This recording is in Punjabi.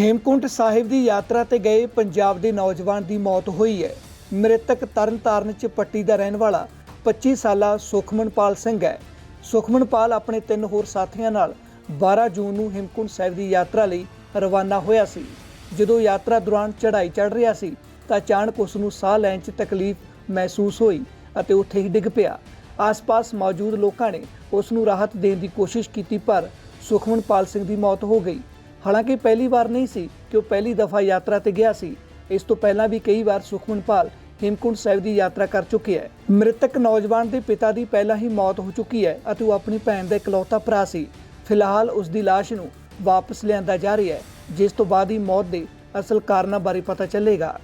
ਹੇਮਕੁੰਟ ਸਾਹਿਬ ਦੀ ਯਾਤਰਾ ਤੇ ਗਏ ਪੰਜਾਬ ਦੇ ਨੌਜਵਾਨ ਦੀ ਮੌਤ ਹੋਈ ਹੈ। ਮ੍ਰਿਤਕ ਤਰਨਤਾਰਨ ਚ ਪੱਟੀ ਦਾ ਰਹਿਣ ਵਾਲਾ 25 ਸਾਲਾ ਸੁਖਮਨਪਾਲ ਸਿੰਘ ਹੈ। ਸੁਖਮਨਪਾਲ ਆਪਣੇ ਤਿੰਨ ਹੋਰ ਸਾਥੀਆਂ ਨਾਲ 12 ਜੂਨ ਨੂੰ ਹੇਮਕੁੰਟ ਸਾਹਿਬ ਦੀ ਯਾਤਰਾ ਲਈ ਰਵਾਨਾ ਹੋਇਆ ਸੀ। ਜਦੋਂ ਯਾਤਰਾ ਦੌਰਾਨ ਚੜ੍ਹਾਈ ਚੜ੍ਹ ਰਿਹਾ ਸੀ, ਤਾਂ ਅਚਾਨਕ ਉਸ ਨੂੰ ਸਾਹ ਲੈਣ 'ਚ ਤਕਲੀਫ ਮਹਿਸੂਸ ਹੋਈ ਅਤੇ ਉੱਥੇ ਹੀ ਡਿੱਗ ਪਿਆ। ਆਸ-ਪਾਸ ਮੌਜੂਦ ਲੋਕਾਂ ਨੇ ਉਸ ਨੂੰ ਰਾਹਤ ਦੇਣ ਦੀ ਕੋਸ਼ਿਸ਼ ਕੀਤੀ, ਪਰ ਸੁਖਮਨਪਾਲ ਸਿੰਘ ਦੀ ਮੌਤ ਹੋ ਗਈ। ਹਾਲਾਂਕਿ ਪਹਿਲੀ ਵਾਰ ਨਹੀਂ ਸੀ ਕਿ ਉਹ ਪਹਿਲੀ ਦਫਾ ਯਾਤਰਾ ਤੇ ਗਿਆ ਸੀ। ਇਸ ਤੋਂ ਪਹਿਲਾਂ ਵੀ ਕਈ ਵਾਰ ਸੁਖਮਨਪਾਲ ਹੇਮਕੁੰਟ ਸਾਹਿਬ ਦੀ ਯਾਤਰਾ ਕਰ ਚੁੱਕਿਆ ਹੈ। ਮ੍ਰਿਤਕ ਨੌਜਵਾਨ ਦੇ ਪਿਤਾ ਦੀ ਪਹਿਲਾਂ ਹੀ ਮੌਤ ਹੋ ਚੁੱਕੀ ਹੈ ਅਤੇ ਉਹ ਆਪਣੀ ਭੈਣ ਦਾ ਇਕਲੌਤਾ ਭਰਾ ਸੀ। ਫਿਲਹਾਲ ਉਸ ਦੀ ਲਾਸ਼ ਨੂੰ ਵਾਪਸ ਲਿਆਂਦਾ ਜਾ ਰਿਹਾ ਹੈ, ਜਿਸ ਤੋਂ ਬਾਅਦ ਹੀ ਮੌਤ ਦੇ ਅਸਲ ਕਾਰਨਾਂ ਬਾਰੇ ਪਤਾ ਚੱਲੇਗਾ।